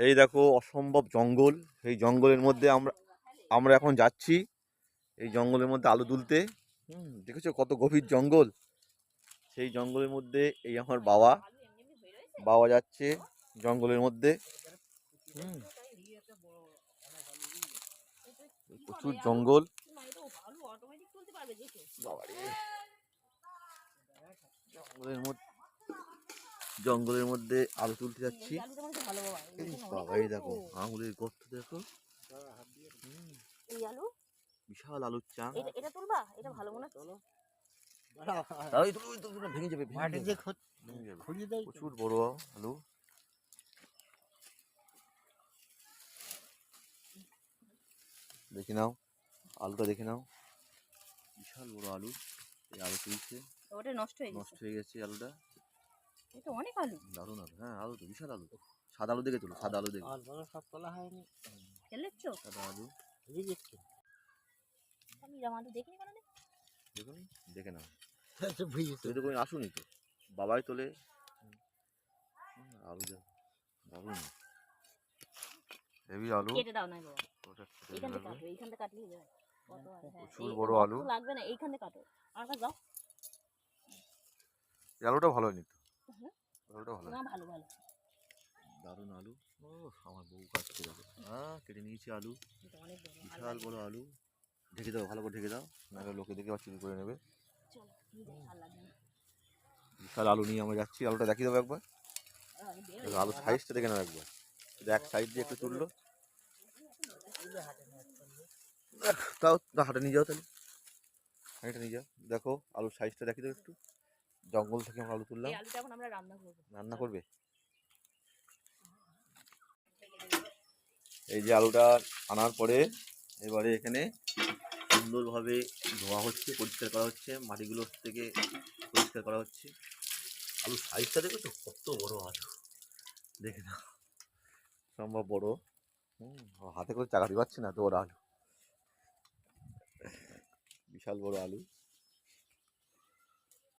এই দেখো অসম্ভব জঙ্গল। এই জঙ্গলের মধ্যে আমরা আমরা এখন যাচ্ছি। এই জঙ্গলের মধ্যে আলু তুলতে হুম, দেখেছ কত গভীর জঙ্গল? সেই জঙ্গলের মধ্যে এই আমার বাবা। বাবা যাচ্ছে জঙ্গলের মধ্যে। হুম, প্রচুর জঙ্গল। জঙ্গলের মধ্যে জঙ্গলের মধ্যে আলু তুলতে যাচ্ছি। বাবা এই দেখো আঙুলের গর্ত দেখো এই আলু বিশাল আলুর চাং এটা এটা তুলবা এটা ভালো মনে তো ভেঙে যাবে মাটি যে দেয় প্রচুর বড় আলু দেখে নাও আলুটা দেখে নাও বিশাল বড় আলু এই আলু তুলছে ওটা নষ্ট হয়ে নষ্ট গেছে হয়ে গেছে আলুটা এটা অনেক আলু দারুণ আলু হ্যাঁ আলু তো বিশাল আলু সাদা আলু দেখে তুলো সাদা আলু দেখে আর বড় সব তোলা হয়নি। ফেলেছো? সাদা আলু। এই দেখছি আমি আলু দেখিনি কোনো দেখুন দেখে নাও। তো। বুঝেছি তুমি তো কোনো আসুনি তো? বাবাই তোলে। আলু দেখ দারুণ হেভি আলু। কেটে দাও না বাবা। এইখান থেকে। কাটো এইখান থেকে কাটলেই যায় আর, হ্যাঁ, প্রচুর বড় আলু। লাগবে না এইখান থেকে কাটো। কাছে দাও। এই আলুটা ভালো হয়নি তো? আলুটা ভালো না ভালো ভালো। দারুণ আলু। ও আমার বউ কাটতে যাবে হ্যাঁ কেটে নিয়েছি আলু। বিশাল বড় আলু। ঢেকে দাও ভালো করে ঢেকে দাও। নাহলে লোকে দেখে আবার চুরি করে নেবে। বিশাল আলু নিয়ে আমরা যাচ্ছি। আলুটা দেখিয়ে দেবো একবার। আলুর সাইজটা দেখে নাও একবার। এক সাইড দিয়ে একটু তুললো। তাও তা হাটে নিয়ে যাও তাহলে। হাঁটা নিয়ে যাও। দেখো আলুর সাইজটা দেখিয়ে দাও একটু। জঙ্গল থেকে আমরা আলু তুললাম। রান্না করব রান্না করবে এই যে আলুটা আনার পরে এবারে এখানে সুন্দরভাবে ধোয়া হচ্ছে, পরিষ্কার করা হচ্ছে, মাটিগুলো থেকে পরিষ্কার করা হচ্ছে। আলুর সাইজটা দেখো তো, কত বড় আলু। দেখে না সম্ভব বড়। হাতে করে চাকাতে পারছি না তো ওর আলু। বিশাল বড় আলু।